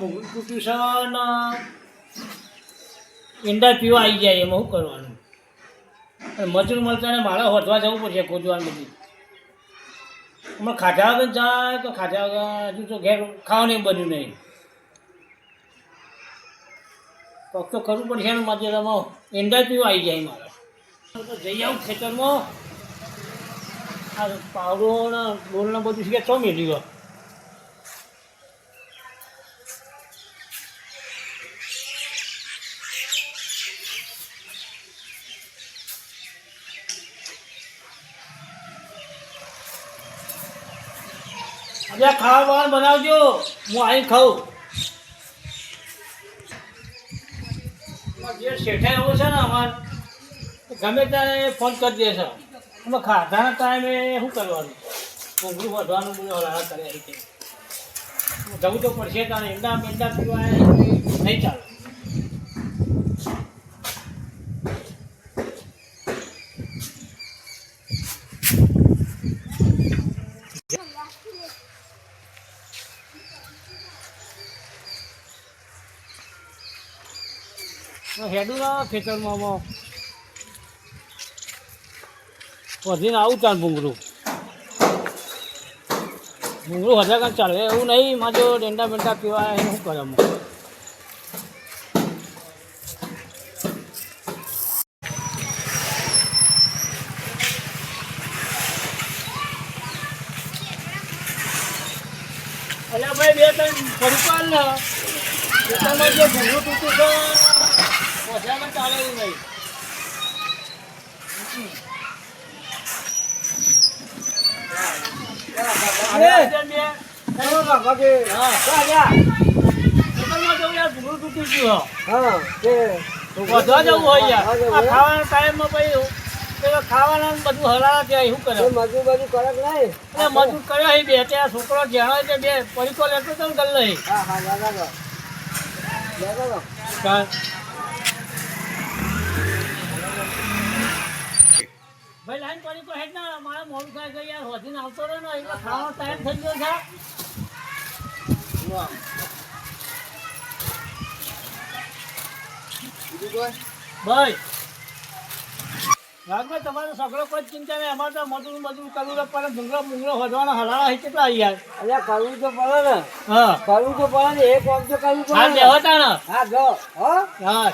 ભૂંગળું તૂટ્યું ઈંડા પીવા આવી જાય એમાં શું કરવાનું? મજૂર મળતા ને મારે હોધવા જવું પડશે ખોદવાનું બધું. હમણાં ખાધા વગર જાય તો ખાધા વગર હજુ તો ઘેર ખાવાનું બન્યું નહીં. પગ તો કરવું પડશે ને મજૂરમાં ઈંડા પીવા આવી જાય મારે તો જઈ આવું ખેતરમાં. આ પાવડો ને ડોલને બધું શીખે ચો મેલી ગયો હવે ખાવા બનાવજો. હું અહીં ખાઉં. જે શેઠાઈ આવો છે ને અમારે ગમે ત્યારે ફોન કરી દે છે. અમે ખાધાના ટાઈમે શું કરવાનું? ઊંઘરું વધવાનું બધું હલાળા કરે રીતે જવું તો પડશે, તારે ઈંડા મેંડા પીવા નહીં ચાલે. હેડું ના ખેતરમાં વધીને આવું ચાલ ભૂંગળું. ભૂંગળું હજાર કાંઈ ચાલે. એવું નહીં માં જો ડેંડા બેંડા પીવા એને શું કરે અલ્યા ભાઈ, બે ત્રણ ફરપાલ ને ખેતરમાં જે ભૂંગળું તૂટું છે. ઓછામાં ચાલે એવું નહીં ખાવાના બધું હલાવા ત્યાં શું કરે મજૂર બધું કરક નહીં મજૂર કર્યો બે ત્યાં છોકરો જાણો છે બે પડીકો લેતો તો ને હા હા. ભાઈ લાઈન પડીકો હેડ ના મારે મોડું થાય છે યાર વધીને આવતો રહ્યો ને એટલે ખાવાનો ટાઈમ થઈ ગયો છે. ભાઈ રાજભાઈ તમારો સગડો કોઈ ચિંતા નહીં અમારે તો મજૂર મજૂર કરવું તો પડે ભૂંગળો ભૂંગળો વધવાના હલાળા હોય કેટલા યાર. એટલે કરવું તો પડે ને. હા. કરવું તો પડે ને એક કામ તો કરવું હા પડે ને. હા જો હો. હા.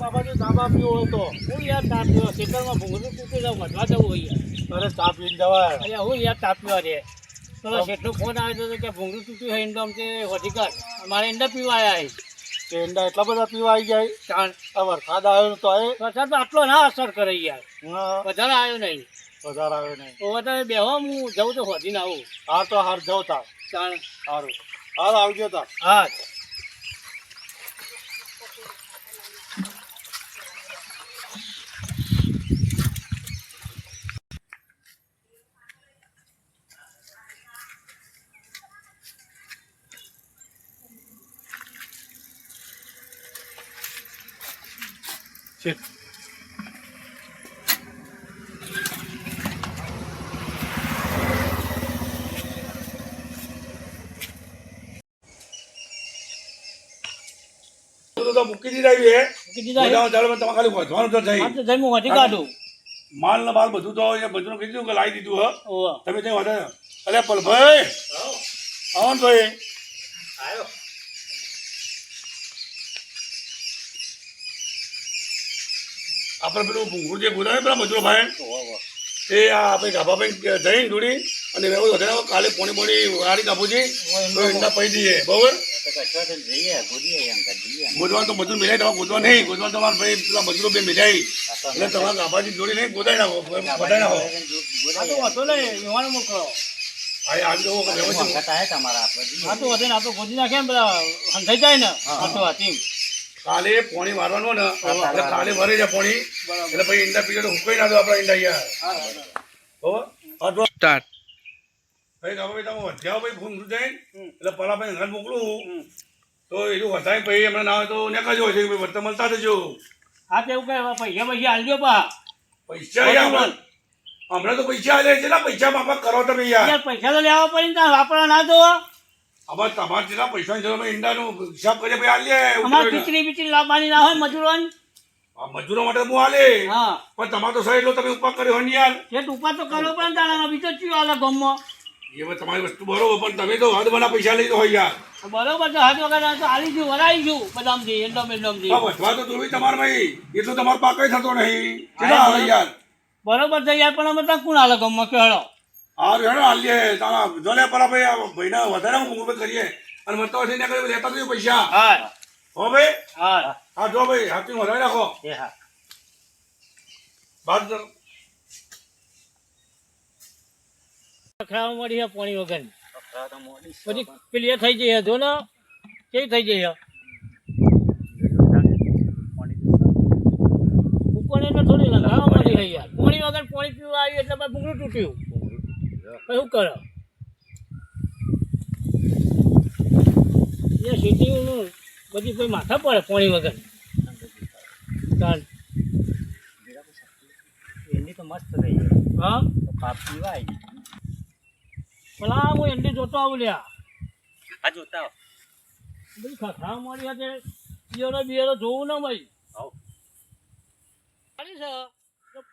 હા બાબાજી તાબા પીવો હતો. હું યાર તાપ પીવો ખેતરમાં ભૂંગળું તૂટી જાવ વધવા જવું હોય અરે ચા પીને જવાય. અરે હું યાર તાપ પીવા રે તો શેઠનો ફોન આવ્યો હતો કે ભૂંગળું તૂટ્યું હોય ઇન્ડોમ તે વધી મારે ઈંડા પીવા આવ્યા કે ઈંડા એટલા બધા પીવા આવી જાય? તાણ. આ વરસાદ આવ્યો તો એ. વરસાદ આટલો ના અસર કરે યાર. હા, વધારે આવ્યો નહીં. વધારે આવ્યો નહીં. તો વધારે બેહો હું જાઉં તો વધીને આવું. હાર તો હાર જાવ તા તાણ. સારું હાર આવજો તા હા. તો મૂકી દીધા એ મૂકી દીધા ચાલો તમે ખાલી વધવાનું તો થઈ જઈ હું વધી કાઢું. માલ ને માલ બધું તો અહીંયા બધું કીધું કે લાવી દીધું હ. તમે ત્યાં વધારે અરે પલભાઈ આવો ને ભાઈ આપણે પેલું ભૂંગળું જે ગોદાવે પેલા મજૂરો ભાઈ. એ આ આપણે ગાભાભાઈ જઈને જોડી અને એવું વધારે કાલે પોણી પોણી વાળી કાપુજી એમના તો દઈએ બરોબર? ગોદવા તો મજૂર મિલાય તમારે ગોદવા નહીં ગોદવા તમારે ભાઈ પેલા મજૂરો બે મિલાય એટલે તમારા ગાભાજી જોડી નહીં ગોદાઈ નાખો બધા નાખો. તો વાંધો નહીં વિમાન મોકલો. આ આવી જવો કે હા તો વધે ને આ તો ગોદી નાખે ને બધા સંધાઈ જાય ને હા તો હાથી કાલે પોણી મારવાનું ને એટલે કાલે ભરે જાય પોણી. એટલે પછી ઈંડા પીએ તો હુકાઈ ના દો આપણા ઈંડા યાર. હા સ્ટાર્ટ. ભાઈ ગાભાભાઈ તમે વધ્યા ભાઈ ફોન જાય એટલે પલા ભાઈ ઘર મોકલું. તો એટલું વધારે પછી એમને ના હોય તો ને કજો છે કે ભાઈ વર્તન મળતા જજો હા તો એવું કહે પૈસા પૈસા હાલજો પા પૈસા યાર હમણાં હમણાં તો પૈસા હાલે છે ને પૈસા બાપા કરો તમે યાર. યાર પૈસા તો લેવા પડે ને વાપરવા ના દો. આમાં તમારે જેટલા પૈસાની જરૂર ઈંડા ઈંડાનું હિસાબ કરીએ ભાઈ આલીએ અમાર. ખીચડી બીચડી લાવવાની ના હોય મજૂરોની? આ મજૂરો માટે હું આલે હા. પણ તમારે તો સહી એટલો તમે ઉપા કર્યો હોય ને યાર. જે ઉપા તો કરો પણ ને તારા બીજો ચીયો આલે ગમમાં? એ તમારી વસ્તુ બરોબર પણ તમે તો હદ બના પૈસા લઈ હોય યાર. બરોબર તો હાથ વગર તો આલી છું વરાઈ છું બદામથી એન્ડમ એંડમથી આ વધવા તો તું તમારે ભાઈ. એટલું તમારો પાક થતો નહીં. કેટલા આવે યાર? બરોબર છે યાર પણ અમે ત્યાં કોણ આલે ગમમાં કે આ હેડો આલીએ તારા જોલે પરા ભાઈ આ ભાઈને વધારે હું કરીએ. અને મતલબ હોય ને કરે લેતા તો પૈસા. હા હો ભાઈ? હા હા જો ભાઈ હાથી વધારે રાખો એ હા. બાદ. ખાવા મળી છે પાણી વગર પછી પેલી એ થઈ જઈ જો ને કેવી થઈ જઈ ઉપરને તો થોડી લગાવવા મળી યાર. પાણી વગર પાણી પીવા આવ્યું એટલે ભૂંગળું તૂટ્યું. શું કરો? એ સિટીનું બધી કોઈ માથા પડે પાણી વગર. ચાલ. એની તો મસ્ત થઈ હા? તો પાપ પીવાય. પેલા હું એન્ડી જોતો આવું લ્યા. આ જોતા આવો. બધી ખખડા મળી હતી બિયરો બિયરો જોવું ના ભાઈ આવો. છે.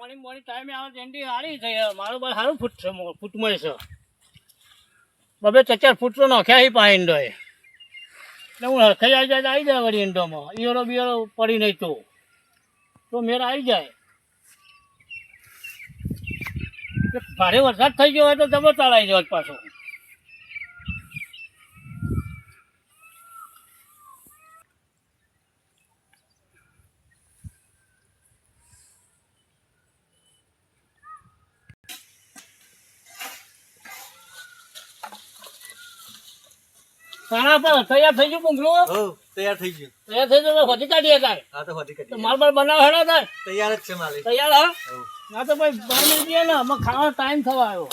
પાણી મોડી ટાઈમે આવે તેંડી સારી થઈ મારું બાર સારું ફૂટ છે ફૂટમાં છે. બબે ચચાર ફૂટ તો નાખ્યા હી પાસે ઈંડો એટલે હું હરખાઈ આવી જાય આવી જાય વળી ઈંડોમાં. ઈયળો બિયળો પડી નહીં તો. તો મેળ આવી જાય. ભારે વરસાદ થઈ ગયો હોય તો જબર ચાલાઈ જાય પાછો. ખાના પર તૈયાર થઈ ગયું બંગલો હો તૈયાર થઈ ગયું. તૈયાર થઈ ગયું હોદી કાઢીએ તાર. આ તો હોદી તો માલ માલ બનાવ હેડો તાર. તૈયાર જ છે માલ તૈયાર હા? ના તો ભાઈ બાર મિનિટ દે ને અમે ખાવાનો ટાઈમ થવા આવ્યો.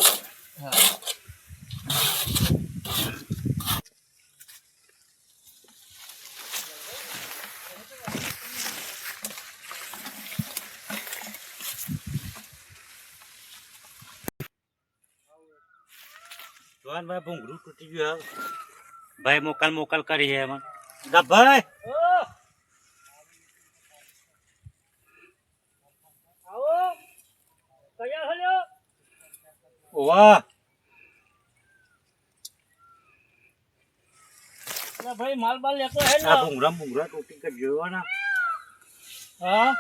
ભગવાન ભાઈ ભૂંગળું તૂટી ગયું હવે. ભાઈ મોકલ મોકલ કરી છે એમાં. ભાઈ. ઓ! આવો તૈયાર થયો વાહ. અરે ભાઈ માલ બાલ લેતો હે ને આ ભૂંગળા ભૂંગળા તૂટી કરી જોયો ને હા.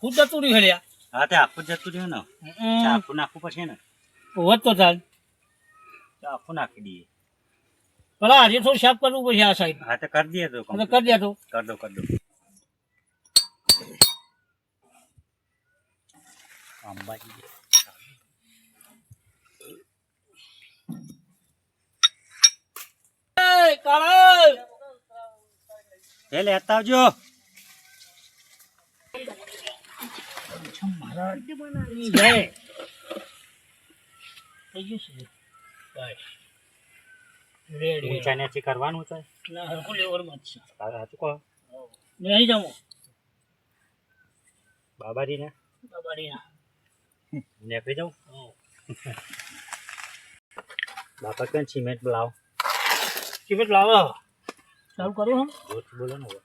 ખુદ જતું રહ્યું હેલ્યા હા તે આખું જતું રહ્યું ને? આખું નાખવું પડશે ને? હોત તો ચાલ. આખું નાખી દઈએ. પેલા આજે થોડું સાફ કરવું પડશે આ સાઈડ હા તો કરી દઈએ તો કરી દે તો. કર દો કર દો. અંબાજી. કાળા એ લેતા આવજો. જય થઈ ગયું છે બસ રેડી ઊંચા નીચે કરવાનું છે ના હરખું લેવલમાં જ છે. સાચું કહો. નહીં જામો બાબાજીને? બાબાડીના નીકળી જાઉં? બાપા કેમ સિમેન્ટ લાવ. સિમેન્ટ લાવો. ચાલુ કર્યું હમ બોલો ને હવે.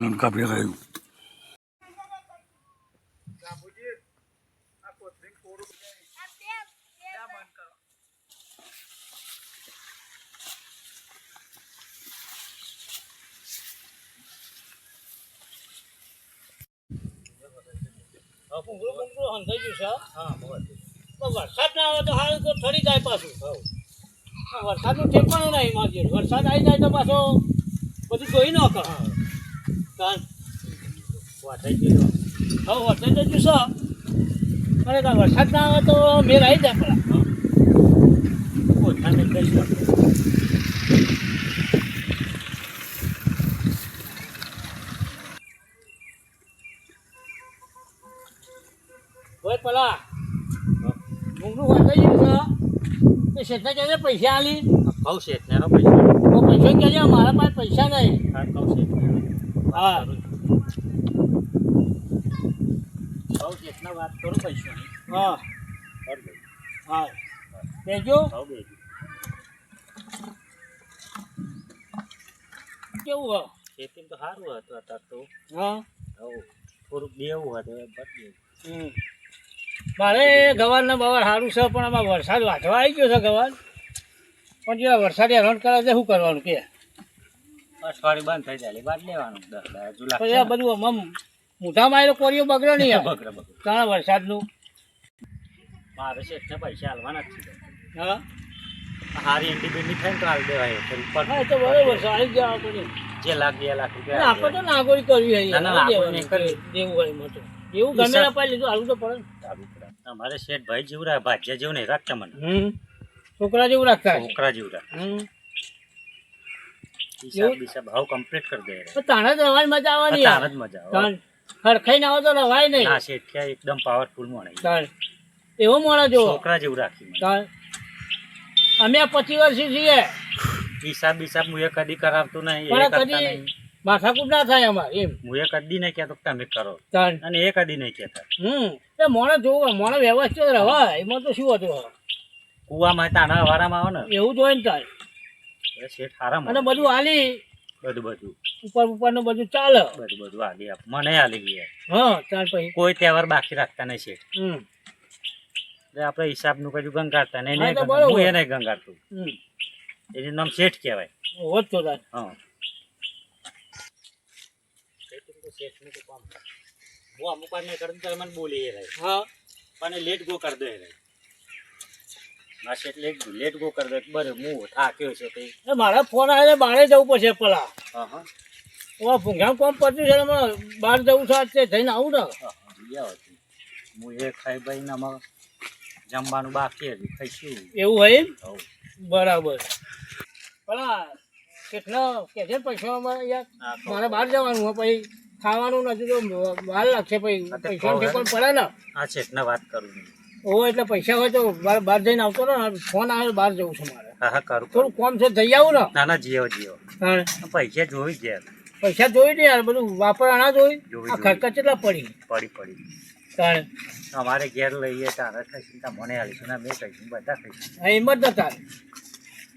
નનકા ભેગા આવ્યું. ભૂંગળું ભૂંગળું હંધાઈ ગયું છે હા તો વરસાદ આવે તો હાલ તો ઠરી જાય પાછું હા વરસાદનું ઠેકાણું નહીં મારી વરસાદ આવી જાય તો પાછો બધું જોઈ ન કર વાટાઈ ગયો હવે વરસાદ તો જોશો ખરેખર વરસાદ ના આવે તો મેર આવી જાય પેલા ઓછા નીકળી ગયો હોય પેલા ભૂંગળું વરસાઈ ગયું છે તો શેઠને કહેજે પૈસા આલી કહું છે એટલાનો પૈસા તો પૈસા કહેજે મારા પાસે પૈસા નહીં હા કહું છે એટલાનો. હા સૌ જેટલા વાત કરું પૈસાની હા કર દઉં. હા બેજો સૌ બેજી. કેવું હા ખેતીમાં તો સારું હતું અત્યારે તો હા હવે થોડુંક દેવું હતું એ બસ દેવું. હમ. મારે ગવાર ને બવાર સારું છે પણ આમાં વરસાદ વાંચવા આવી ગયો છે ગવાર. પણ જે વરસાદ હેરાન કરે છે શું કરવાનું કે? અઠવાડિયું બંધ થઈ જાય બાદ લેવાનું. દસ બધું આમ મોઢામાં આવેલો કોરીઓ બગડે નહીં બગડે બગડે. કારણ વરસાદનું. મારે શેઠને પૈસા હાલવાના જ છે. હા? હારી બેન્ટી થાય તો હાલ દેવાય. તો હા તો બરોબર છે આવી ગયા આપણે. જે લાખ બે લાખ રૂપિયા આપણે તો નાગોરી કરવી હોય ના, ના. દેવું હોય એમાં એવું ગમે ના પાડી લીધું હાલવું તો પડે તમારે શેઠ ભાઈ જેવું રહે ભાજ્યા જેવું નહીં રાખતા મને. છોકરા જેવું રાખતા છોકરા જેવું રાખ હમ હિસાબ બિસાબ ભાવ કમ્પ્લીટ કરી દે તાણે જ રવાની મજા આવવાની તાર જ મજા આવે હરખાઈ ના આવે તો રવાય નહીં. શેઠિયા એકદમ પાવરફુલ મળે એવો મોણા જોવો. છોકરા જેવું રાખી અમે પચીસ વર્ષથી છીએ. હિસાબ બિસાબ હું એ કદી કરાવતું નહીં કદી નહીં. માથાકૂટ ના થાય અમારે એમ. હું એ કદી નહીં કહેતો તમે કરો. અને એ કદી નહીં કહેતા હમ. એ મોણે જોવો મોણે વ્યવસ્થિત રહે એમાં તો શું હતું? કુવામાં તાના વારામાં આવે ને. એવું જોઈને તાર. એ શેઠ હારા અને બધું હાલી. બધું બધું. ઉપર ઉપરનું બધું ચાલે. બધું બધું હાલી આપ. મને હાલી ગયા હા ચાલ પછી. કોઈ તહેવાર બાકી રાખતા નહીં શેઠ. હમ. આપણે હિસાબનું કજું ગંગારતા નહીં. હા, નહીં તો ગંગાર- હું બરોબર. એ નહીં ગંગારતું હમ. એનું નામ શેઠ કહેવાય. હોત તો હા. શેઠનું તો કામ હું અમુક વાર નહીં કરતો ત્યારે મને બોલી એ રહી. હા. પણ લેટ ગો કરી દે રહે. ના શેઠ લેટ લેટ ગો કરી દે. બરે હું થાક્યો છે તે એ મારા ફોન આવે બારે જવું પડશે પેલા. હા હા ઓ ભૂંગામ કોમ પડતું છે ને બહાર જવું છે તે જઈને આવું ને. હા, હા. હું એ ખાઈ ભાઈ આમાં જમવાનું બાકી હતું. ખાઈશું. એવું હોય. બરાબર. પેલા કેટલા કે છે પૈસામાં યાર મારે બહાર જવાનું હોય પછી. ખાવાનું નથી તો વાર લાગશે પૈસા પણ પડે ને. હા છે એટલે વાત કરું ઓ એટલે પૈસા હોય તો બહાર જઈને આવતો ને. ફોન આવે બહાર જવું છે મારે. હા હા કરું. થોડું કોમ છે જઈ આવું ને. ના ના જીઓ જીઓ. પૈસા જોઈ ગયા પૈસા જોઈ ને યાર બધું વાપરવાના જોઈ આ ખર્ચા કેટલા પડી? પડી પડી. તાણે અમારે ઘેર લઈએ તારે તા મને આવીશું ના મેં કહીશું બધા કહીશું હિંમત ન તારે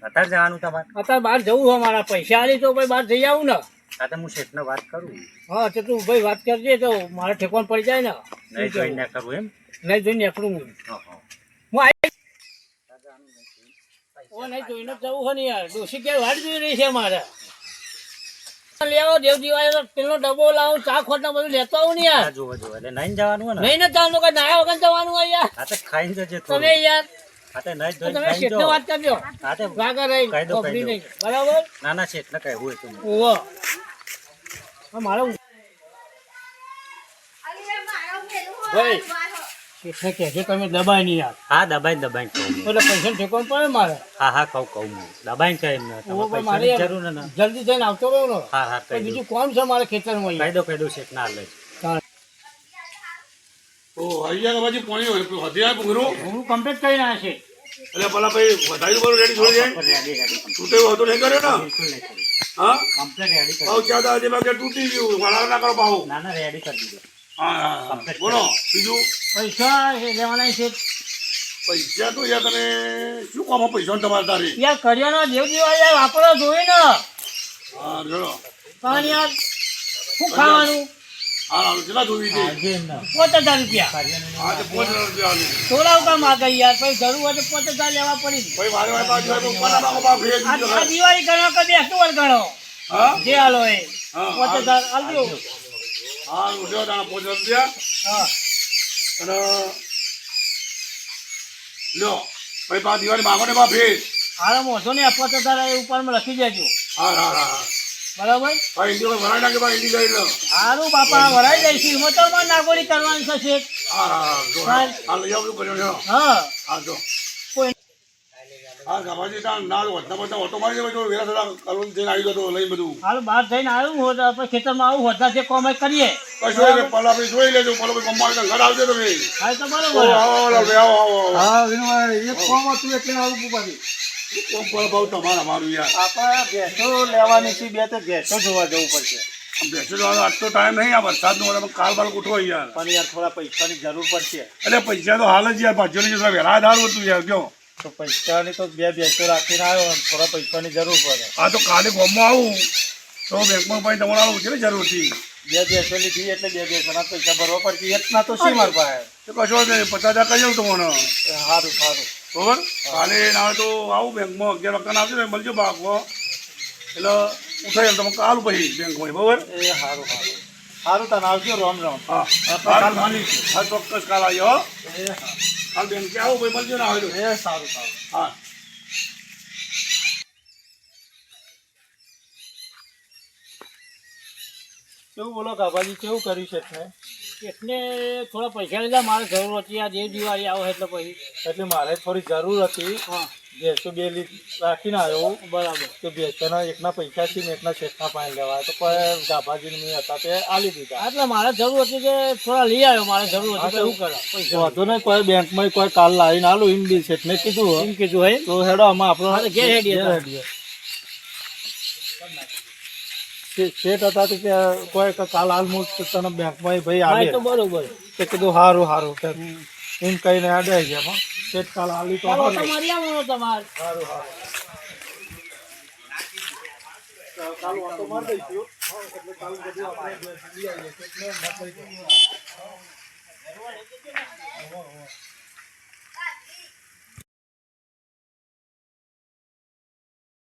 અત્યારે જવાનું તમારે? અત્યારે બહાર જવું હોય મારા. પૈસા આલી તો ભાઈ બહાર જઈ આવું ને. આ તો હું શેઠને વાત કરું. હા તો તું ભાઈ વાત કરજે તો મારે ઠેકવાનું પડી જાય ને. નહીં જોઈને કરું એમ? નહીં જોઈને નીકળું હું. હા હા. હું આવી ઓ નહીં જોઈને જવું હોય ને યાર. ડોસી ક્યારે વાટ જોઈ રહી છે મારે. લેવો દેવ દિવાળી પેલો ડબ્બો લાવો ચા ખોટા બધું લેતો આવું ને યાર. જોવો જોવો એટલે નહીં જવાનું ને? નહીં જવાનું નાયા વગર જવાનું હોય યાર. આ તો ખાઈને જજે તમે યાર નહીં તમે શેઠને વાત કરજો. હાથે વાગર રહી બરાબર? ના ના શેઠને કહે હોય તું ઓહો હા મારે ભાઈ. શેઠને કહેજો તમે દબાઈ નહીં યાર. હા દબાઈને દબાઈને કહું હું. એટલે પૈસા ઠેકવાનું પડે ને મારે? હા હા કહું કહું હું દબાઈને કહે એમને. ઓ મારે જરૂર ને જલ્દી થઈને આવતો રહ્યો ને. હા હા કહી બીજું કોણ છે મારે ખેતરમાં કહી દો છે. ના લે ગયા કે પછી પોણી વધી જાય કમ્પ્લીટ કરીને આવ્યા છે. એટલે પેલા ભાઈ વધારે બરું રેડી જોઈ જાય. એવું હતું નહીં કર્યો ને. હા? કમ્પ્લીટ રેડી કરી ક્યાં હતા જેમાં તૂટી ગયું. વડાવ ના કરો ભાવ ના ના રેડી કરી દીધો. હા બોલો બીજું? પૈસા લેવાના છે. પૈસા તો યાર તમે શું કામ પૈસા તમારે તારી? યાર કરિયાનો જેવ દિવાળી યાર વાપરો જોઈ ને હા કારણ યાર શું ખાવાનું? કેટલા જોવી છે રૂપિયા. થોડા કામ યાર પછી જરૂર હોય તો લેવા પડી. આ દિવાળી ગણો કે બેસતું વર ગણો જે હાલો એ. હા, હજાર આલજો. હા ઉઠ્યો તાણા પાંચ રૂપિયા. હા. અને લ્યો ભાઈ પા દિવાળી માગો ને બા ભેજ. હાલો મોસો ને હજાર એ લખી દેજો. હા હા હા. બરાબર? સારું બાપા વરાઈ જઈશું. એમાં તો અમારે કરવાની હા કોઈ હાલ બહાર જઈને આવ્યું હોત તો આપણે ખેતરમાં આવું હોતા જે કોમ કરીએ. જોઈ લેજો ઘર આવજો તમે. હા તો બરોબર. આવો આવો આવો આવો આવો હા વિનુભાઈ એક કોમ હતું એટલે આવું ઉપાડી પર ભાવ તમારા મારું યાર? આપણે ભેંસો લેવાની છે બે તો ભેંસો જોવા જવું પડશે. બેસો જવાનો આજનો ટાઈમ નહીં આ વરસાદનો તમે કાલ બાલ ઉઠો યાર. પણ યાર થોડા પૈસાની જરૂર પડશે. એટલે પૈસા તો હાલ જ યાર નહીં જતા વહેલા ધાર હતું યાર કયો તો પૈસાની તો બે બેસો રાખીને આવ્યો થોડા પૈસાની જરૂર પડે. આ તો કાલે ગામમાં આવું તો બેંકમાં પછી તમારે આવું છે ને જરૂર બે બેસો લીધી એટલે બે બેસોના પૈસા ભરવા પડશે. એટલા તો શી માર પાસે? તો કશો પચાસ હજાર કહી દઉં તમને સારું સારું. બરોબર? કાલે ના હોય તો આવું બેંકમાં અગિયાર વાગ્યા આવજો ને મળજો બાગમાં. એટલે એમ તમે કાલ પછી બેંકમાં બરોબર? એ સારું સારું સારું તને આવજો રામ રામ. હા. કાલ માની હા ચોક્કસ કાલ આવ્યો હો. કાલ બેંકે આવું ભાઈ મળજો ને આવજો. એ સારું સારું. હા. કેવું બોલો કાભાજી કેવું કર્યું છે એટલે થોડા પૈસા લીધા મારે જરૂર હતી આ જે દિવાળી આવે એટલે પછી. એટલે મારે થોડી જરૂર હતી. હા. ભેંસો બે રાખીને આવ્યો. બરાબર. કે ભેંસોના એકના પૈસાથી ને એકના શેઠના પાણી લેવાય તો કોઈ ગાભાજીને મેં હતા તે આલી દીધા. એટલે મારે જરૂર હતી કે થોડા લઈ આવ્યો મારે જરૂર હતી તો શું કરે પૈસા વાંધો નહીં કોઈ બેંકમાં કોઈ કાલ લાવીને આલું એમ બી શેઠને કીધું એમ કીધું હે તો હેડો આમાં આપણો તો ઘેર હેડીએ ઘેર તો. હેડીએ. શે- શેઠ હતા તો કે કોઈ કે કાલ હાલ હું તને બેંકમાં ભાઈ આવે. તો બરોબર. તે કીધું સારું સારું કે એમ કહીને આડે ગયા પણ શેઠ કાલ હાલી તો સારું. તમારે સારું સારું કાલ વાતો માર દઈશું એટલે કાલ બધું આપણે લઈ આવીએ એટલે મત લઈ જઈએ.